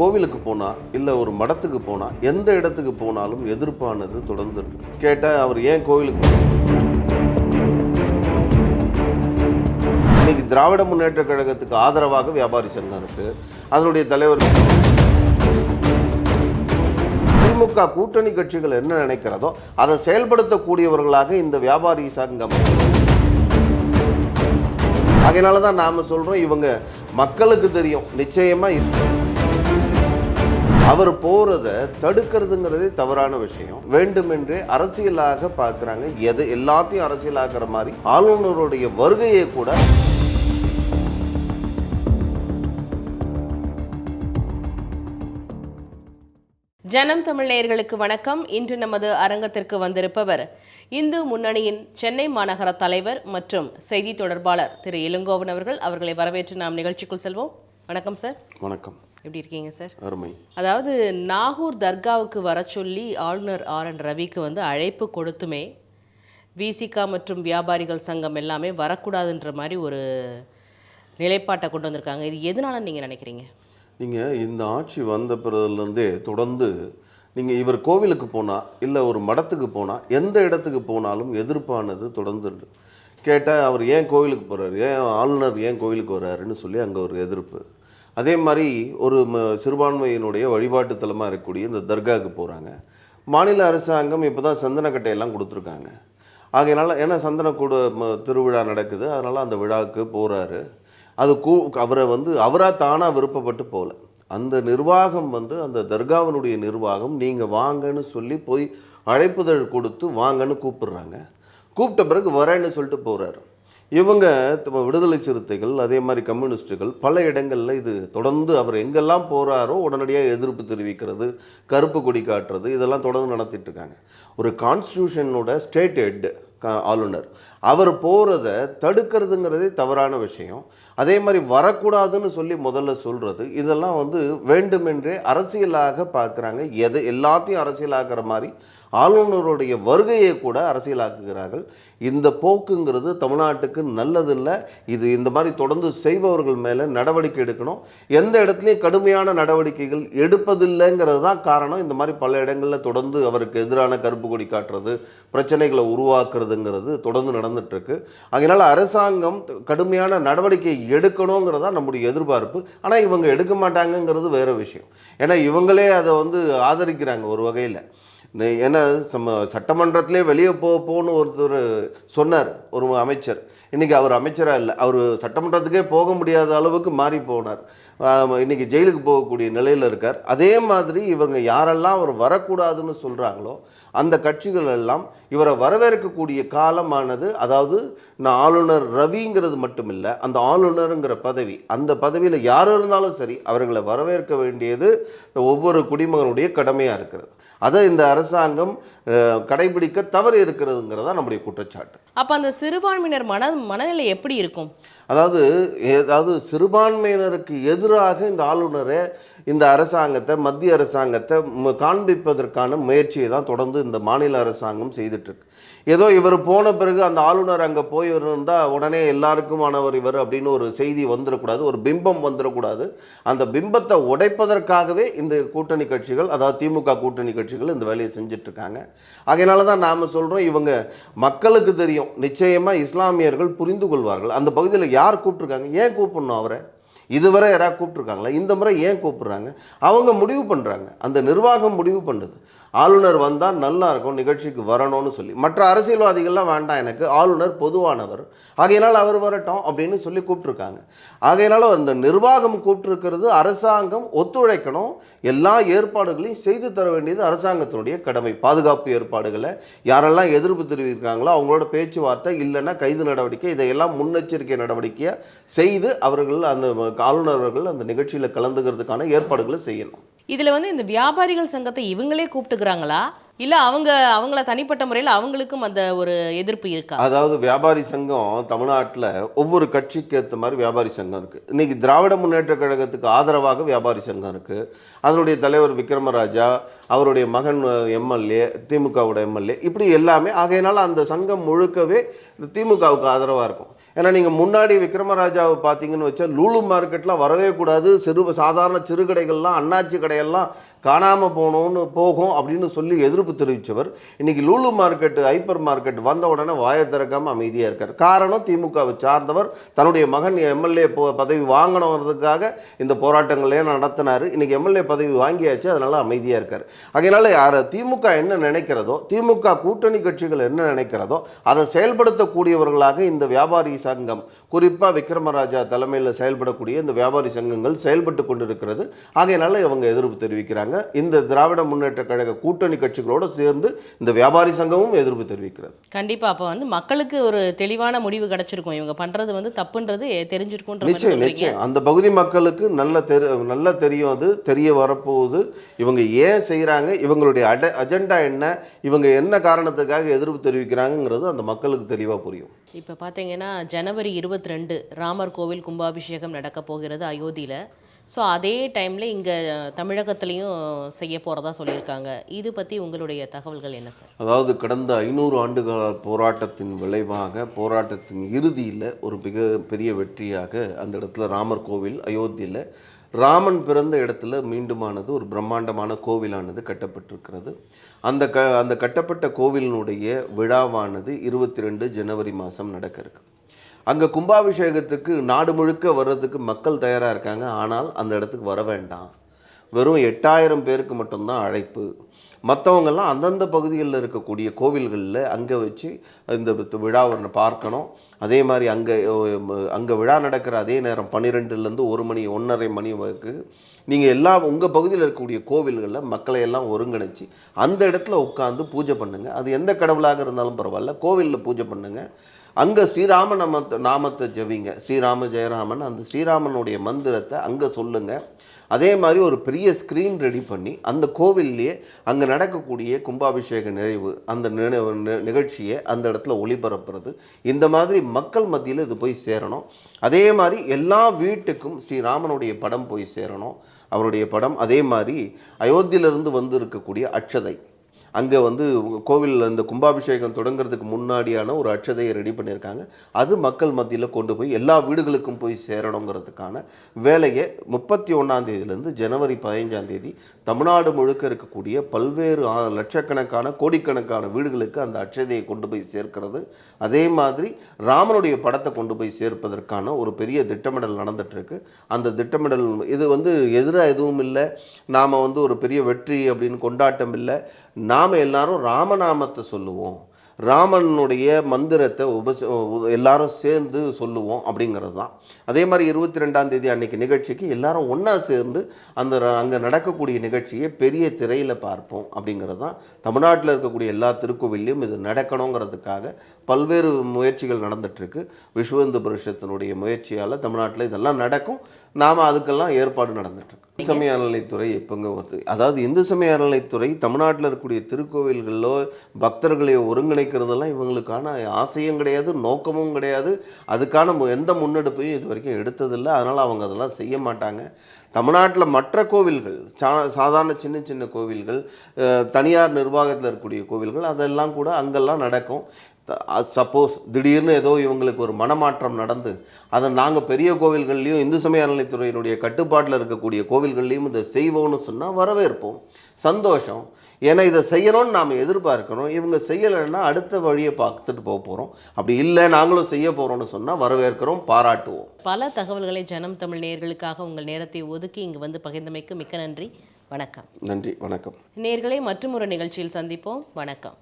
கோவிலுக்கு போனால் இல்லை ஒரு மடத்துக்கு போனால் எந்த இடத்துக்கு போனாலும் எதிர்ப்பானது தொடர்ந்து இருக்கு. கேட்டால் அவர் ஏன் கோவிலுக்கு இன்னைக்கு திராவிட முன்னேற்ற கழகத்துக்கு ஆதரவாக வியாபாரி சங்கம் இருக்கு. அதனுடைய தலைவர் திமுக கூட்டணி கட்சிகள் என்ன நினைக்கிறதோ அதை செயல்படுத்தக்கூடியவர்களாக இந்த வியாபாரி சங்கம். அதனால தான் நாம சொல்றோம் இவங்க மக்களுக்கு தெரியும் நிச்சயமா இது- அவர் போறத தடுக்கிறதுங்கிறதே தவறான விஷயம். வேண்டுமென்றே அரசியலாக பார்க்குறாங்க. எது எல்லாத்தையும் அரசியலாக்குற மாதிரி ஆளுநருடைய வருகையை கூட ஜனம் தமிழ் நேயர்களுக்கு வணக்கம். இன்று நமது அரங்கத்திற்கு வந்திருப்பவர் இந்து முன்னணியின் சென்னை மாநகர தலைவர் மற்றும் செய்தி தொடர்பாளர் திரு இளங்கோவன் அவர்கள். அவர்களை வரவேற்று நாம் நிகழ்ச்சிக்குள் செல்வோம். வணக்கம் சார். வணக்கம். எப்படி இருக்கீங்க சார்? அருமை. அதாவது நாகூர் தர்காவுக்கு வர சொல்லி ஆளுநர் ஆர். என். ரவிக்கு வந்து அழைப்பு கொடுத்துமே விசிகா மற்றும் வியாபாரிகள் சங்கம் எல்லாமே வரக்கூடாதுன்ற மாதிரி ஒரு நிலைப்பாட்டை கொண்டு வந்திருக்காங்க. இது எதனால நீங்கள் நினைக்கிறீங்க? நீங்கள் இந்த ஆட்சி வந்த பிறகுலேருந்தே தொடர்ந்து நீங்கள் இவர் கோவிலுக்கு போனால் இல்லை ஒரு மடத்துக்கு போனால் எந்த இடத்துக்கு போனாலும் எதிர்ப்பானது தொடர்ந்து. கேட்டால் அவர் ஏன் கோவிலுக்கு போகிறாரு ஏன் ஆளுநர் ஏன் கோவிலுக்கு வர்றாருன்னு சொல்லி அங்கே ஒரு எதிர்ப்பு. அதே மாதிரி ஒரு ம சிறுபான்மையினுடைய வழிபாட்டு தலமாக இருக்கக்கூடிய இந்த தர்காவுக்கு போகிறாங்க மாநில அரசாங்கம் இப்போ தான் சந்தனக்கட்டையெல்லாம் கொடுத்துருக்காங்க. ஆகையினால ஏன்னா சந்தனக்கூட ம- திருவிழா நடக்குது. அதனால் அந்த விழாவுக்கு போகிறாரு அது கூ அவரை வந்து அவராக தானாக விருப்பப்பட்டு போகல அந்த நிர்வாகம் வந்து அந்த தர்காவினுடைய நிர்வாகம் நீங்கள் வாங்கன்னு சொல்லி போய் அழைப்புதழ் கொடுத்து வாங்கன்னு கூப்பிடுறாங்க. கூப்பிட்ட பிறகு வரேன்னு சொல்லிட்டு போகிறாரு இவங்க விடுதலை சிறுத்தைகள் அதே மாதிரி கம்யூனிஸ்ட்டுகள் பல இடங்களில் இது தொடர்ந்து அவர் எங்கெல்லாம் போகிறாரோ உடனடியாக எதிர்ப்பு தெரிவிக்கிறது கருப்பு கொடி காட்டுறது இதெல்லாம் தொடர்ந்து நடத்திட்டு இருக்காங்க. ஒரு கான்ஸ்டியூஷனோட ஸ்டேட் ஹெட் ஆளுநர் அவர் போகிறத தடுக்கிறதுங்கிறதே தவறான விஷயம். அதே மாதிரி வரக்கூடாதுன்னு சொல்லி முதல்ல சொல்கிறது இதெல்லாம் வந்து வேண்டுமென்றே அரசியலாக பார்க்குறாங்க. எது எல்லாத்தையும் அரசியலாகிற மாதிரி ஆளுநருடைய வருகையை கூட அரசியலாக்குகிறார்கள். இந்த போக்குங்கிறது தமிழ்நாட்டுக்கு நல்லதில்லை. இது இந்த மாதிரி தொடர்ந்து செய்பவர்கள் மேலே நடவடிக்கை எடுக்கணும். எந்த இடத்துலையும் கடுமையான நடவடிக்கைகள் எடுப்பதில்லைங்கிறது தான் காரணம். இந்த மாதிரி பல இடங்களில் தொடர்ந்து அவருக்கு எதிரான கருப்பு கொடி காட்டுறது பிரச்சனைகளை உருவாக்குறதுங்கிறது தொடர்ந்து நடந்துட்டுருக்கு. அதனால் அரசாங்கம் கடுமையான நடவடிக்கை எடுக்கணுங்கிறது தான் நம்முடைய எதிர்பார்ப்பு. ஆனால் இவங்க எடுக்க மாட்டாங்கங்கிறது வேறு விஷயம். ஏன்னா இவங்களே அதை வந்து ஆதரிக்கிறாங்க ஒரு வகையில். ஏன்னா நம்ம சட்டமன்றத்திலே வெளியே போ போன்னு ஒருத்தர் சொன்னார் ஒரு அமைச்சர். இன்றைக்கி அவர் அமைச்சராக இல்லை அவர் சட்டமன்றத்துக்கே போக முடியாத அளவுக்கு மாறி போனார். இன்றைக்கி இன்னைக்கு ஜெயிலுக்கு போகக்கூடிய நிலையில் இருக்கார். அதே மாதிரி இவங்க யாரெல்லாம் அவர் வரக்கூடாதுன்னு சொல்கிறாங்களோ அந்த கட்சிகள் எல்லாம் இவரை வரவேற்கக்கூடிய காலமானது அதாவது நான் ஆளுநர் ரவிங்கிறது மட்டும் இல்லை அந்த ஆளுநருங்கிற பதவி அந்த பதவியில் யார் இருந்தாலும் சரி அவர்களை வரவேற்க வேண்டியது ஒவ்வொரு குடிமகனுடைய கடமையாக இருக்கிறது. அதை இந்த அரசாங்கம் கடைபிடிக்க தவறு இருக்கிறதுங்கிறதா நம்முடைய குற்றச்சாட்டு. அப்போ அந்த சிறுபான்மையினர் மன மனநிலை எப்படி இருக்கும்? அதாவது ஏதாவது சிறுபான்மையினருக்கு எதிராக இந்த ஆளுநரை இந்த அரசாங்கத்தை மத்திய அரசாங்கத்தை காண்பிப்பதற்கான முயற்சியை தான் தொடர்ந்து இந்த மாநில அரசாங்கம் செய்துட்டு இருக்கு ஏதோ இவர் போன பிறகு அந்த ஆளுநர் அங்கே போய் இருந்தால் உடனே எல்லாருக்குமானவர் இவர் அப்படின்னு ஒரு செய்தி வந்துடக்கூடாது ஒரு பிம்பம் வந்துடக்கூடாது. அந்த பிம்பத்தை உடைப்பதற்காகவே இந்த கூட்டணி கட்சிகள் அதாவது திமுக கூட்டணி கட்சிகள் இந்த வேலையை செஞ்சுட்டு இருக்காங்க அதனால தான் நாம் சொல்கிறோம் இவங்க மக்களுக்கு தெரியும். நிச்சயமாக இஸ்லாமியர்கள் புரிந்து கொள்வார்கள். அந்த பகுதியில் யார் கூப்பிட்ருக்காங்க ஏன் கூப்பிடணும் அவரை? இதுவரை யாராவது கூப்பிட்ருக்காங்களா இந்த முறை ஏன் கூப்பிட்றாங்க? அவங்க முடிவு பண்ணுறாங்க அந்த நிர்வாகம் முடிவு பண்ணுது. ஆளுநர் வந்தால் நல்லா இருக்கும் நிகழ்ச்சிக்கு வரணும்னு சொல்லி. மற்ற அரசியல்வாதிகள்லாம் வேண்டாம் எனக்கு ஆளுநர் பொதுவானவர். ஆகையினால் அவர் வரட்டும் அப்படின்னு சொல்லி கூப்பிட்ருக்காங்க ஆகையினால அந்த நிர்வாகம் கூப்பிட்டுருக்கிறது அரசாங்கம் ஒத்துழைக்கணும். எல்லா ஏற்பாடுகளையும் செய்து தர வேண்டியது அரசாங்கத்தினுடைய கடமை. பாதுகாப்பு ஏற்பாடுகளை யாரெல்லாம் எதிர்ப்பு தெரிவிக்கிறாங்களோ அவங்களோட பேச்சுவார்த்தை இல்லைன்னா கைது நடவடிக்கை இதையெல்லாம் முன்னெச்சரிக்கை நடவடிக்கையை செய்து அவர்கள் அந்த ஆளுநர்கள் அந்த நிகழ்ச்சியில் கலந்துக்கிறதுக்கான ஏற்பாடுகளை செய்யணும். இதில் வந்து இந்த வியாபாரிகள் சங்கத்தை இவங்களே கூப்பிட்டுக்கிறாங்களா? இல்லை அவங்க அவங்கள தனிப்பட்ட முறையில் அவங்களுக்கும் அந்த ஒரு எதிர்ப்பு இருக்கா? அதாவது வியாபாரி சங்கம் தமிழ்நாட்டில் ஒவ்வொரு கட்சிக்கு ஏற்ற மாதிரி வியாபாரி சங்கம் இருக்குது. இன்றைக்கி திராவிட முன்னேற்ற கழகத்துக்கு ஆதரவாக வியாபாரி சங்கம் இருக்குது. அதனுடைய தலைவர் விக்ரமராஜா அவருடைய மகன் எம்எல்ஏ திமுகவோட எம்எல்ஏ இப்படி எல்லாமே. ஆகையினால் அந்த சங்கம் முழுக்கவே இந்த திமுகவுக்கு ஆதரவாக இருக்கும். ஏன்னா நீங்கள் முன்னாடி விக்ரமராஜாவை பார்த்தீங்கன்னு வச்சா லூலு மார்க்கெட்லாம் வரவே கூடாது. சிறு சாதாரண சிறு கடைகள்லாம் அண்ணாச்சி கடையெல்லாம் காணாமல் போகணும்னு போகும் அப்படின்னு சொல்லி எதிர்ப்பு தெரிவித்தவர் இன்றைக்கி லூலு மார்க்கெட் ஹைப்பர் மார்க்கெட் வந்த உடனே வாயை திறக்காமல் அமைதியாக இருக்கார். காரணம் திமுகவை சார்ந்தவர் தன்னுடைய மகன் எம்எல்ஏ பதவி வாங்கணுன்றதுக்காக இந்த போராட்டங்களே நடத்தினார். இன்றைக்கி எம்எல்ஏ பதவி வாங்கியாச்சு அதனால் அமைதியாக இருக்கார். அதனால் யார் திமுக என்ன நினைக்கிறதோ திமுக கூட்டணி கட்சிகள் என்ன நினைக்கிறதோ அதை செயல்படுத்தக்கூடியவர்களாக இந்த வியாபாரி சங்கம் குறிப்பாக விக்ரமராஜா தலைமையில் செயல்படக்கூடிய இந்த வியாபாரி சங்கங்கள் செயல்பட்டு கொண்டிருக்கிறது. ஆகையினால இவங்க எதிர்ப்பு தெரிவிக்கிறாங்க. இந்த திராவிட முன்னேற்ற கழக கூட்டணி கட்சிகளோடு சேர்ந்து இந்த வியாபாரி சங்கமும் எதிர்ப்பு தெரிவிக்கிறது. கண்டிப்பாக அப்போ வந்து மக்களுக்கு ஒரு தெளிவான முடிவு கிடைச்சிருக்கும். இவங்க பண்ணுறது வந்து தப்புன்றது தெரிஞ்சிருக்குன்ற மாதிரி நிச்சயம் நிச்சயம். அந்த பகுதி மக்களுக்கு நல்ல தெரி நல்லா தெரியும் அது. தெரிய வரப்போகுது. இவங்க ஏன் செய்கிறாங்க இவங்களுடைய அட அஜெண்டா என்ன? இவங்க என்ன காரணத்துக்காக எதிர்ப்பு தெரிவிக்கிறாங்கங்கிறது அந்த மக்களுக்கு தெளிவாக புரியும். இப்போ பார்த்தீங்கன்னா ஜனவரி இருபத்தி ரெண்டு ராமர் கோவில் கும்பாபிஷேகம் நடக்க போகிறது அயோத்தியில். ஸோ அதே டைமில் இங்கே தமிழகத்துலேயும் செய்ய போகிறதா சொல்லியிருக்காங்க. இது பற்றி உங்களுடைய தகவல்கள் என்ன சார் அதாவது கடந்த ஐநூறு ஆண்டுகால போராட்டத்தின் விளைவாக போராட்டத்தின் இறுதியில் ஒரு மிக பெரிய வெற்றியாக அந்த இடத்துல ராமர் கோவில் அயோத்தியில் ராமன் பிறந்த இடத்துல மீண்டுமானது ஒரு பிரம்மாண்டமான கோவிலானது கட்டப்பட்டிருக்கிறது. அந்த க அந்த கட்டப்பட்ட கோவிலினுடைய விழாவானது இருபத்தி ரெண்டு ஜனவரி மாதம் நடக்க இருக்குது அங்கே கும்பாபிஷேகத்துக்கு நாடு முழுக்க வர்றதுக்கு மக்கள் தயாராக இருக்காங்க. ஆனால் அந்த இடத்துக்கு வர வேண்டாம். வெறும் எட்டாயிரம் பேருக்கு மட்டும்தான் அழைப்பு. மற்றவங்கெல்லாம் அந்தந்த பகுதிகளில் இருக்கக்கூடிய கோவில்களில் அங்கே வச்சு இந்த விழா விழாவை பார்க்கணும். அதே மாதிரி அங்கே அங்கே விழா நடக்கிற அதே நேரம் பன்னிரெண்டுலேருந்து ஒரு மணி ஒன்றரை மணி வரைக்கும் நீங்கள் எல்லா உங்கள் பகுதியில் இருக்கக்கூடிய கோவில்களில் மக்களை எல்லாம் ஒருங்கிணைச்சி அந்த இடத்துல உட்காந்து பூஜை பண்ணுங்கள் அது எந்த கடவுளாக இருந்தாலும் பரவாயில்ல. கோவிலில் பூஜை பண்ணுங்கள் அங்கே ஸ்ரீராம நாமத்தை நாமத்தை ஜெபிங்க. ஸ்ரீராம ஜெயராமன் அந்த ஸ்ரீராமனுடைய மந்திரத்தை அங்கே சொல்லுங்கள் அதே மாதிரி ஒரு பெரிய ஸ்க்ரீன் ரெடி பண்ணி அந்த கோவில்லையே அங்கே நடக்கக்கூடிய கும்பாபிஷேக நிறைவு அந்த நிகழ்ச்சியை அந்த இடத்துல ஒளிபரப்புறது இந்த மாதிரி மக்கள் மத்தியில் இது போய் சேரணும். அதே மாதிரி எல்லா வீட்டுக்கும் ஸ்ரீராமனுடைய படம் போய் சேரணும். அவருடைய படம் அதே மாதிரி அயோத்தியிலிருந்து வந்து இருக்கக்கூடிய அட்சதை அங்கே வந்து கோவிலில் இந்த கும்பாபிஷேகம் தொடங்குறதுக்கு முன்னாடியான ஒரு அட்சதையை ரெடி பண்ணியிருக்காங்க. அது மக்கள் மத்தியில் கொண்டு போய் எல்லா வீடுகளுக்கும் போய் சேரணுங்கிறதுக்கான வேலையை முப்பத்தி ஒன்றாம் தேதியிலேருந்து ஜனவரி பதினைஞ்சாம் தேதி தமிழ்நாடு முழுக்க இருக்கக்கூடிய பல்வேறு லட்சக்கணக்கான கோடிக்கணக்கான வீடுகளுக்கு அந்த அட்சதையை கொண்டு போய் சேர்க்கிறது. அதே மாதிரி ராமனுடைய படத்தை கொண்டு போய் சேர்ப்பதற்கான ஒரு பெரிய திட்டமிடல் நடந்துகிட்ருக்கு அந்த திட்டமிடல் இது வந்து எதிராக எதுவும் இல்லை. நாம் வந்து ஒரு பெரிய வெற்றி அப்படின்னு கொண்டாட்டம் இல்லை. நாம் எல்லாரும் ராமநாமத்தை சொல்லுவோம். ராமனுடைய மந்திரத்தை உபச எல்லாரும் சேர்ந்து சொல்லுவோம் அப்படிங்கிறது தான். அதே மாதிரி இருபத்தி ரெண்டாம் தேதி அன்னைக்கு நிகழ்ச்சிக்கு எல்லாரும் ஒன்றா சேர்ந்து அந்த அங்கே நடக்கக்கூடிய நிகழ்ச்சியை பெரிய திரையில் பார்ப்போம் அப்படிங்கிறது தான். தமிழ்நாட்டில் இருக்கக்கூடிய எல்லா திருக்கோவில்லையும் இது நடக்கணுங்கிறதுக்காக பல்வேறு முயற்சிகள் நடந்துட்டுருக்கு. விஸ்வந்து பரிஷத்தினுடைய முயற்சியால் தமிழ்நாட்டில் இதெல்லாம் நடக்கும். நாம் அதுக்கெல்லாம் ஏற்பாடு நடந்துட்டுருக்கு இந்து சமய அறநிலைத்துறை எப்போங்க வருது அதாவது இந்து சமய அறநிலைத்துறை தமிழ்நாட்டில் இருக்கக்கூடிய திருக்கோவில்களிலோ பக்தர்களை ஒருங்கிணைக்கிறதெல்லாம் இவங்களுக்கான ஆசையும் கிடையாது நோக்கமும் கிடையாது. அதுக்கான எந்த முன்னெடுப்பையும் இது வரைக்கும் எடுத்ததில்லை. அதனால் அவங்க அதெல்லாம் செய்ய மாட்டாங்க. தமிழ்நாட்டில் மற்ற கோவில்கள் சா சாதாரண சின்ன சின்ன கோவில்கள் தனியார் நிர்வாகத்தில் இருக்கக்கூடிய கோவில்கள் அதெல்லாம் கூட அங்கெல்லாம் நடக்கும். சப்போஸ் திடீர்னு ஏதோ இவங்களுக்கு ஒரு மனமாற்றம் நடந்து அதை நாங்கள் பெரிய கோவில்கள்லையும் இந்து சமய அறநிலைத்துறையினுடைய கட்டுப்பாட்டில் இருக்கக்கூடிய கோவில்கள்லையும் இதை செய்வோம்னு சொன்னால் வரவேற்போம். சந்தோஷம். ஏன்னா இதை செய்யணும்னு நாம் எதிர்பார்க்கிறோம். இவங்க செய்யலைன்னா அடுத்த வழியை பார்த்துட்டு போக போகிறோம் அப்படி இல்லை நாங்களும் செய்ய போகிறோம்னு சொன்னால் வரவேற்கிறோம் பாராட்டுவோம். பல தகவல்களை ஜனம் தமிழ் நேயர்களுக்காக உங்கள் நேரத்தை ஒதுக்கி இங்கு வந்து பகிர்ந்தமைக்கு மிக்க நன்றி. வணக்கம். நன்றி வணக்கம். நேயர்களை மற்றும் ஒரு நிகழ்ச்சியில் சந்திப்போம். வணக்கம்.